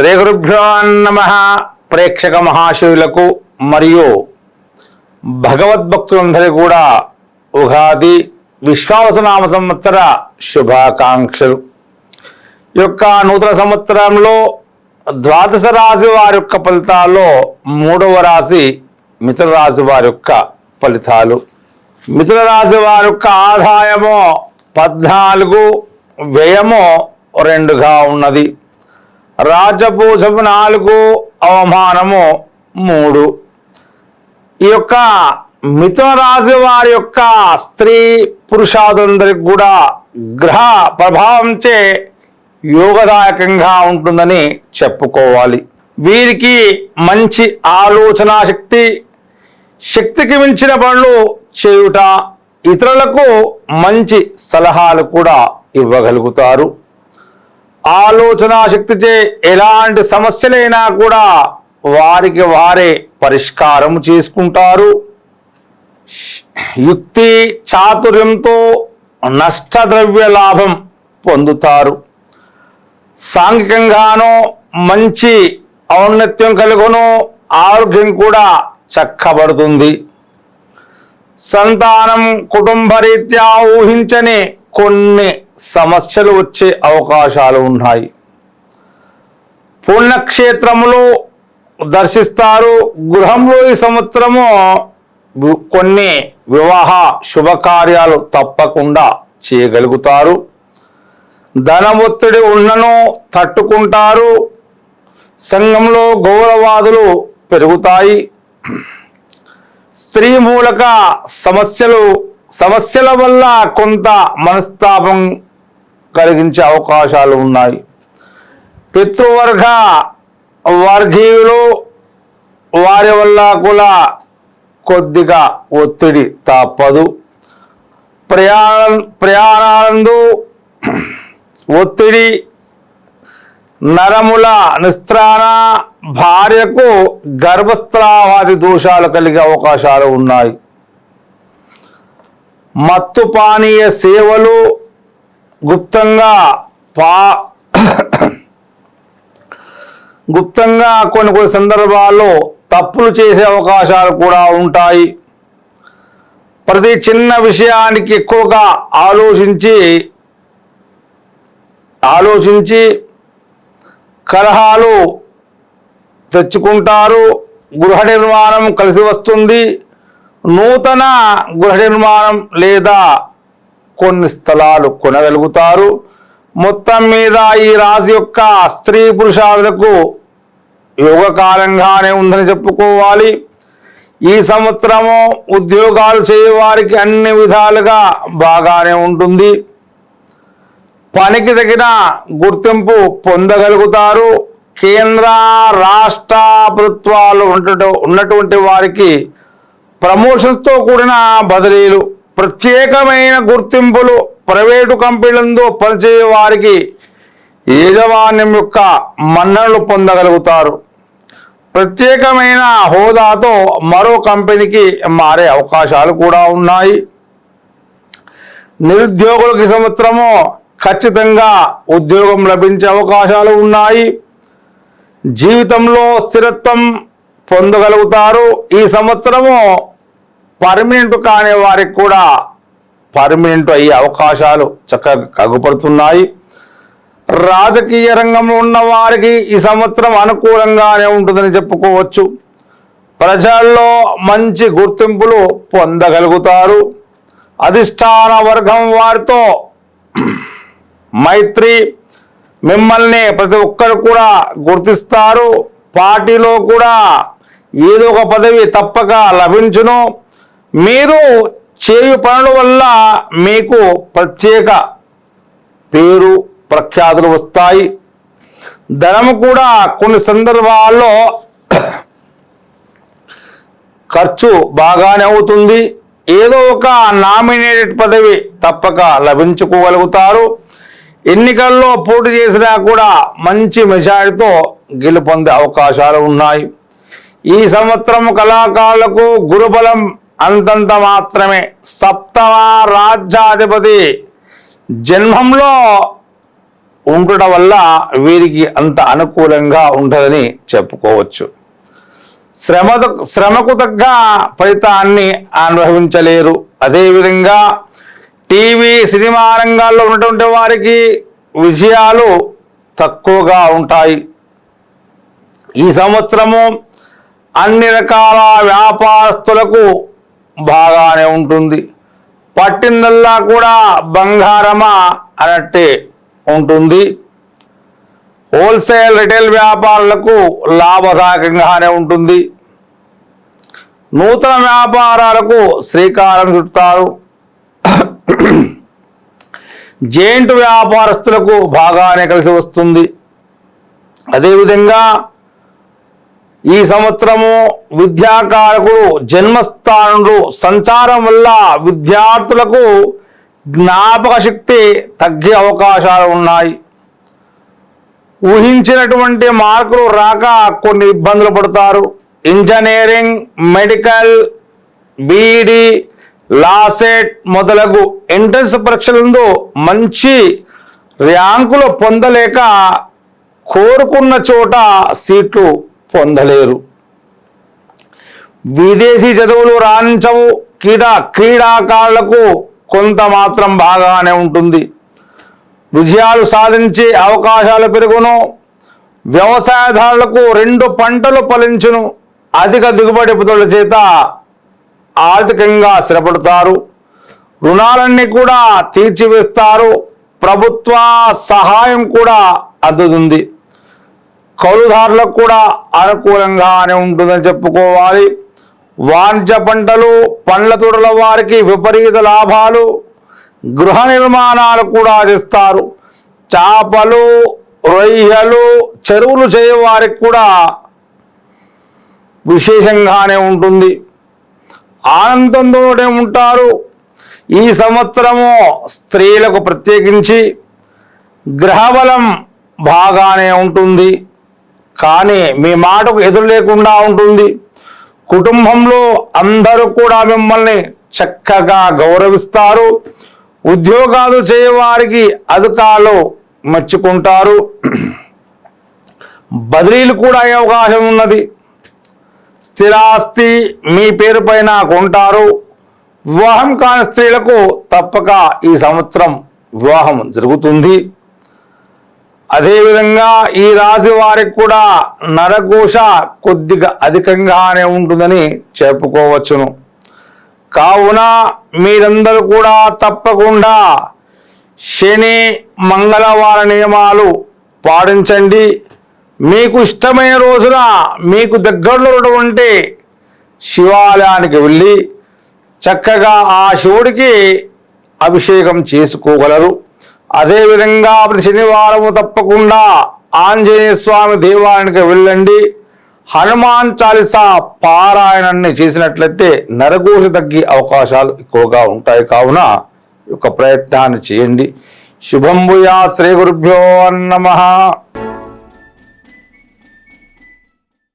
శ్రీ గురుభ్యో నమ. ప్రేక్షక మహాశివులకు మరియు భగవద్భక్తులందరికీ కూడా ఉగాది విశ్వావసనామ సంవత్సర శుభాకాంక్షలు. యొక్క నూతన సంవత్సరంలో ద్వాదశ రాశి వారి యొక్క ఫలితాల్లో మూడవ రాశి మిత్ర రాశి వారి యొక్క ఫలితాలు. మిత్ర రాశి వారి యొక్క ఆదాయము పద్నాలుగు వ్యయము రెండుగా ఉన్నది. రాజపూజము నాలుగు అవమానము మూడు. ఈ యొక్క మిథున రాశి వారి యొక్క స్త్రీ పురుషాదులందరికి కూడా గ్రహ ప్రభావంచే యోగదాయకంగా ఉంటుందని చెప్పుకోవాలి. వీరికి మంచి ఆలోచన శక్తి శక్తికి మించిన పనులు చేయుట ఇతరులకు మంచి సలహాలు కూడా ఇవ్వగలుగుతారు. ఆలోచన శక్తిచే ఎలాంటి సమస్యలైనా కూడా వారికి వారే పరిష్కారం చేసుకుంటారు. యుక్తి చాతుర్యంతో నష్టద్రవ్య లాభం పొందుతారు. సాంఘికంగానో మంచి ఔన్నత్యం కలుగును ఆరోగ్యం కూడా చక్కబడుతుంది. సంతానం కుటుంబరీత్యా ఊహించని కొన్ని సమస్యలు వచ్చే అవకాశాలు ఉన్నాయి. పుణ్యక్షేత్రములు దర్శిస్తారు. గృహంలో ఈ సంవత్సరము కొన్ని వివాహ శుభకార్యాలు తప్పకుండా చేయగలుగుతారు. ధన ఒత్తిడి ఉన్నను తట్టుకుంటారు. సంఘంలో గౌరవాదులు పెరుగుతాయి. స్త్రీ మూలక సమస్యలు సమస్యల వల్ల కొంత మనస్తాపం కలిగించే అవకాశాలు ఉన్నాయి. పితృవర్గ వర్గీయులు వారి వల్ల కూడా కొద్దిగా ఒత్తిడి తప్పదు. ప్రయాణ ప్రయాణాలందు ఒత్తిడి నరముల నిస్త్రాణ భార్యకు గర్భస్రావాది దోషాలు కలిగే అవకాశాలు ఉన్నాయి. మత్తు పానీయ సేవలు గుప్తంగా పా గుప్తంగా కొన్ని కొన్ని సందర్భాల్లో తప్పులు చేసే అవకాశాలు కూడా ఉంటాయి. ప్రతి చిన్న విషయానికి ఎక్కువగా ఆలోచించి ఆలోచించి కలహాలు తెచ్చుకుంటారు. గృహ నిర్మాణం కలిసి వస్తుంది. నూతన గృహ నిర్మాణం లేదా కొన్ని స్థలాలు కొనగలుగుతారు. మొత్తం మీద ఈ రాశి యొక్క స్త్రీ పురుషాదులకు యోగకాలంగానే ఉందని చెప్పుకోవాలి. ఈ సంవత్సరము ఉద్యోగాలు చేయవారికి అన్ని విధాలుగా బాగానే ఉంటుంది. పనికి తగిన గుర్తింపు పొందగలుగుతారు. కేంద్ర రాష్ట్ర ప్రభుత్వాలు ఉన్నటు ఉన్నటువంటి వారికి ప్రమోషన్స్తో కూడిన బదిలీలు ప్రత్యేకమైన గుర్తింపులు ప్రైవేటు కంపెనీలందు పనిచేయ వారికి యజమాన్యం యొక్క మన్ననలు పొందగలుగుతారు. ప్రత్యేకమైన హోదాతో మరో కంపెనీకి మారే అవకాశాలు కూడా ఉన్నాయి. నిరుద్యోగులకు సంవత్సరము ఖచ్చితంగా ఉద్యోగం లభించే అవకాశాలు ఉన్నాయి. జీవితంలో స్థిరత్వం పొందగలుగుతారు. ఈ సంవత్సరము పర్మనెంట్ కాని వారికి కూడా పర్మనెంట్ అయ్యే అవకాశాలు చక్కగా కగ్గుపడుతున్నాయి రాజకీయ రంగంలో ఉన్న వారికి ఈ సంవత్సరం అనుకూలంగానే ఉంటుందని చెప్పుకోవచ్చు. ప్రజల్లో మంచి గుర్తింపులు పొందగలుగుతారు. అధిష్టాన వర్గం వారితో మైత్రి మిమ్మల్ని ప్రతి ఒక్కరు కూడా గుర్తిస్తారు. పార్టీలో కూడా ఏదో ఒక పదవి తప్పక లభించును. మీరు చేయు పనుల వల్ల మీకు ప్రత్యేక పేరు ప్రఖ్యాతులు వస్తాయి. ధనము కూడా కొన్ని సందర్భాల్లో ఖర్చు బాగానే అవుతుంది. ఏదో ఒక నామినేటెడ్ పదవి తప్పక లభించుకోగలుగుతారు. ఎన్నికల్లో పోటీ చేసినా కూడా మంచి మెజారిటీతో గెలుపొందే అవకాశాలు ఉన్నాయి. ఈ సంవత్సరం కళాకారులకు గురుబలం అంతంత మాత్రమే సప్తమ రాజ్యాధిపతి జన్మంలో ఉండటం వల్ల వీరికి అంత అనుకూలంగా ఉంటుందని చెప్పుకోవచ్చు. శ్రమ శ్రమకు తగ్గ ఫలితాన్ని అనుభవించలేరు. అదేవిధంగా టీవీ సినిమా రంగాల్లో ఉన్నటువంటి వారికి విజయాలు తక్కువగా ఉంటాయి. ఈ సంవత్సరము అన్ని రకాల వ్యాపారస్తులకు బాగానే ఉంటుంది. పట్టిందల్లా కూడా బంగారమా అన్నట్టే ఉంటుంది. హోల్సేల్ రిటైల్ వ్యాపారులకు లాభదాయకంగానే ఉంటుంది. నూతన వ్యాపారాలకు శ్రీకారం చుడతారు జైంట్ వ్యాపారస్తులకు బాగానే కలిసి వస్తుంది. అదేవిధంగా ఈ సంవత్సరము విద్యాకారకుడు జన్మస్థానంలో సంచారం వల్ల విద్యార్థులకు జ్ఞాపక శక్తి తగ్గే అవకాశాలు ఉన్నాయి. ఊహించినటువంటి మార్కులు రాక కొన్ని ఇబ్బందులు పడతారు. ఇంజనీరింగ్ మెడికల్ బీఈడి లాసెట్ మొదలగు ఎంట్రన్స్ పరీక్షలందు మంచి ర్యాంకులు పొందలేక కోరుకున్న చోట సీట్లు పొందలేరు. విదేశీ చదువులు రాణించవు. క్రీడా క్రీడాకారులకు కొంత మాత్రం బాగానే ఉంటుంది. విజయాలు సాధించే అవకాశాలు పెరుగును. వ్యవసాయదారులకు రెండు పంటలు ఫలించును. అధిక దిగుబడి పొదుల చేత ఆర్థికంగా స్థిరపడతారు. రుణాలన్నీ కూడా తీర్చివేస్తారు. ప్రభుత్వ సహాయం కూడా అందుతుంది. కౌలుదారులకు కూడా అనుకూలంగానే ఉంటుందని చెప్పుకోవాలి. వాణిజ్య పంటలు పండ్ల తోటల వారికి విపరీత లాభాలు గృహ నిర్మాణాలు కూడా చేస్తారు. చేపలు రొయ్యలు చెరువులు చేయవారికి కూడా విశేషంగానే ఉంటుంది. ఆనందంతోనే ఉంటారు. ఈ సంవత్సరము స్త్రీలకు ప్రత్యేకించి గ్రహబలం బాగానే ఉంటుంది. కానీ మీ మాటకు ఎదురు లేకుండా ఉంటుంది. కుటుంబంలో అందరూ కూడా మిమ్మల్ని చక్కగా గౌరవిస్తారు. ఉద్యోగాలు చేయవారికి అధికారులు మెచ్చుకుంటారు. బదిలీలు కూడా అయ్యే అవకాశం ఉన్నది. స్థిరాస్తి మీ పేరు పైన కొంటారు. వివాహం కాని స్త్రీలకు తప్పక ఈ సంవత్సరం వివాహం జరుగుతుంది. అదేవిధంగా ఈ రాశి వారికి కూడా నరఘోష కొద్దిగా అధికంగానే ఉంటుందని చెప్పుకోవచ్చును. కావున మీరందరూ కూడా తప్పకుండా శని మంగళవార నియమాలు పాటించండి. మీకు ఇష్టమైన రోజున మీకు దగ్గరలో ఉన్నటువంటి శివాలయానికి వెళ్ళి చక్కగా ఆ శివుడికి అభిషేకం చేసుకోగలరు. అదేవిధంగా ప్రతి శనివారము తప్పకుండా ఆంజనేయ స్వామి దేవాలయానికి వెళ్ళండి. హనుమాన్ చాలీసా పారాయణాన్ని చేసినట్లయితే నరఘోష తగ్గే అవకాశాలు ఎక్కువగా ఉంటాయి. కావున ఒక యొక్క ప్రయత్నాన్ని చేయండి. శుభంభుయా శ్రీ గురుభ్యో నమ.